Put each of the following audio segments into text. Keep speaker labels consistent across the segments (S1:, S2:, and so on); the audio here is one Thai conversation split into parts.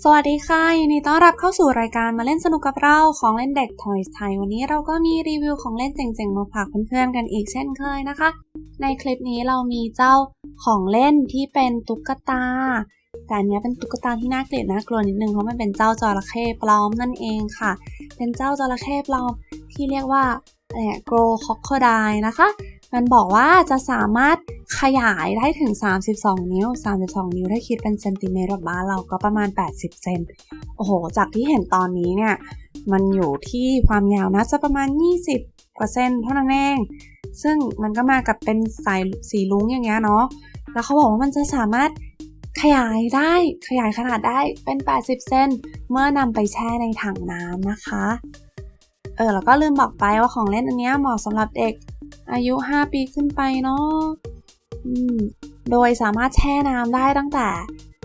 S1: สวัสดีค่ะยินดีต้อนรับเข้าสู่รายการมาเล่นสนุกกับเราของเล่นเด็ก Toys ไทยวันนี้เราก็มีรีวิวของเล่นเจ๋งๆมาฝากเพื่อนๆกันอีกเช่นเคยนะคะ ในคลิปนี้เรามีเจ้าของเล่นที่เป็นตุ๊กตา แต่อันเนี้ยเป็นตุ๊กตาที่น่าเกลียดน่ากลัวนิดนึงเพราะมันเป็นเจ้าจระเข้ปลอมนั่นเองค่ะ เป็นเจ้าจระเข้ปลอมที่เรียกว่าเนี่ยโกลคอคโคไดนะคะ มันบอกว่าจะสามารถขยายได้ถึง 32 นิ้ว 32 นิ้วถ้าคิดเป็นเซนติเมตรแบบบ้านเราก็ประมาณ 80 เซน โอ้โห จากที่เห็นตอนนี้เนี่ย มันอยู่ที่ความยาวน่าจะประมาณ 20 กว่าเซนเท่านั้นเอง ซึ่งมันก็มากับเป็นสายสีลุ้งอย่างเงี้ยเนาะ แล้วเขาบอกว่ามันจะสามารถขยายได้ขยายขนาดได้เป็น 80 เซนเมื่อนำไปแช่ในถังน้ำนะคะ เออแล้วก็ลืมบอกไปว่าของเล่นอันนี้เหมาะสำหรับเด็ก อายุ 5 ปีขึ้นไปเนาะโดยสามารถแช่น้ำได้ตั้งแต่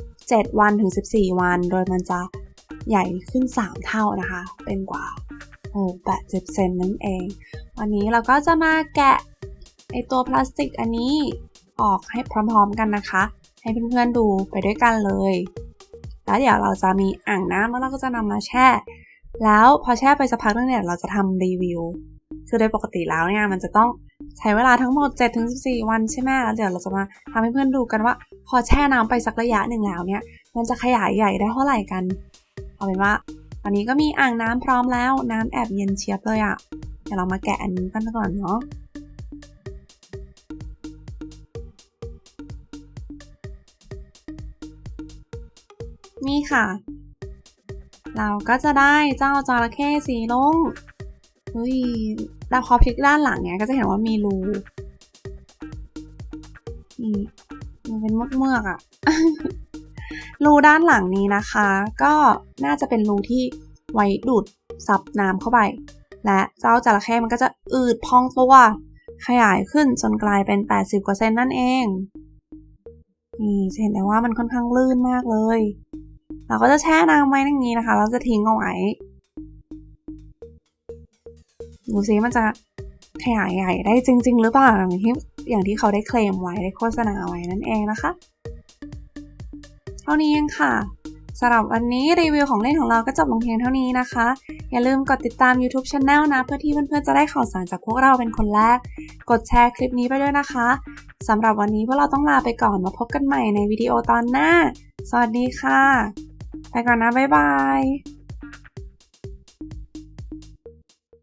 S1: 7 วันถึง 14 วัน โดยมันจะใหญ่ขึ้น 3 เท่านะคะ เป็นกว่าโอ้80เซนนั่นเอง วันนี้เราก็จะมาแกะไอตัวพลาสติกอันนี้ออกให้พร้อมๆกันนะคะ ให้เพื่อนๆดูไปด้วยกันเลย แล้วเดี๋ยวเราจะมีอ่างน้ำแล้วเราก็จะนำมาแช่ แล้วพอแช่ไปสักพักนึงเนี่ยเราจะทำรีวิว คือโดยปกติแล้วเนี่ยมันจะต้องใช้เวลาทั้งหมด 7-14 วันใช่ไหมแล้วเดี๋ยวเราจะมาทำให้เพื่อนดูกันว่า พอแช่น้ำไปสักระยะหนึ่งแล้วเนี่ย มันจะขยายใหญ่ได้เท่าไหร่กัน เอาเป็นว่าตอนนี้ก็มีอ่างน้ำพร้อมแล้ว น้ำแอบเย็นเชียบเลยอะ่ะ เดี๋ยวเรามาแกะอันนี้กันก่อนเนาะนี่ค่ะ เราก็จะได้เจ้าจระเข้สีลง เฮ้ยแล้วพอพลิกด้านหลังเนี้ยก็จะเห็นว่ามีรูนี่มันเป็นเมือกๆอะ่ะ รูด้านหลังนี้นะคะ ก็น่าจะเป็นรูที่ไว้ดูดซับน้ำเข้าไป และเจ้าจระเข้มันก็จะอืดพองตัว ขยายขึ้นจนกลายเป็น 80กว่าเซนนั่นเอง นี่จะเห็นได้ว่ามันค่อนข้างลื่นมากเลย เราก็จะแช่น้ำไว้อย่างนี้นะคะแล้วจะทิ้งเอาไว้ ดูซิมันจะขยายใหญ่ได้จริง ๆ หรือเปล่าอย่างที่อย่างที่เขาได้เคลมไว้ได้โฆษณาไว้นั่นเองนะคะ เท่านี้เองค่ะสำหรับวันนี้รีวิวของเล่นของเราก็จบลงเพียงเท่านี้นะคะ อย่าลืมกดติดตาม YouTube Channel นะ เพื่อที่เพื่อนๆจะได้ข่าวสารจากพวกเราเป็นคนแรก กดแชร์คลิปนี้ไปด้วยนะคะสำหรับวันนี้พวกเราต้องลาไปก่อนมาพบกันใหม่ในวิดีโอตอนหน้า สวัสดีค่ะ ไปก่อนนะ บ๊ายบาย